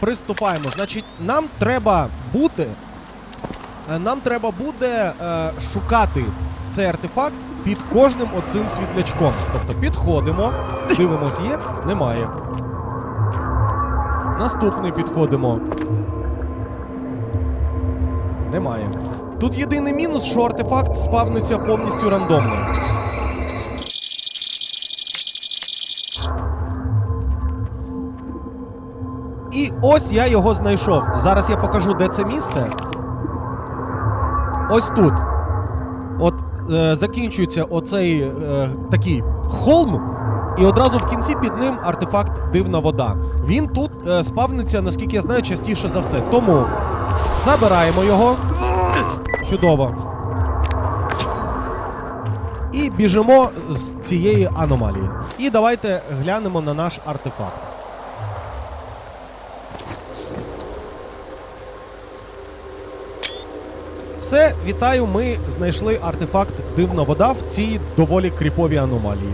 Приступаємо. Значить, нам треба буде. е, Нам треба буде е, шукати цей артефакт під кожним оцим світлячком. Тобто підходимо, дивимось, є, немає. Наступний підходимо. Немає. Тут єдиний мінус, що артефакт спавниться повністю рандомно. І ось я його знайшов. Зараз я покажу, де це місце. Ось тут. От е, закінчується оцей е, такий холм, і одразу в кінці під ним артефакт дивна вода. Він тут е, спавниться, наскільки я знаю, частіше за все. Тому забираємо його. Чудово. І біжимо з цієї аномалії. І давайте глянемо на наш артефакт. Все, вітаю. Ми знайшли артефакт дивна вода в цій доволі кріповій аномалії.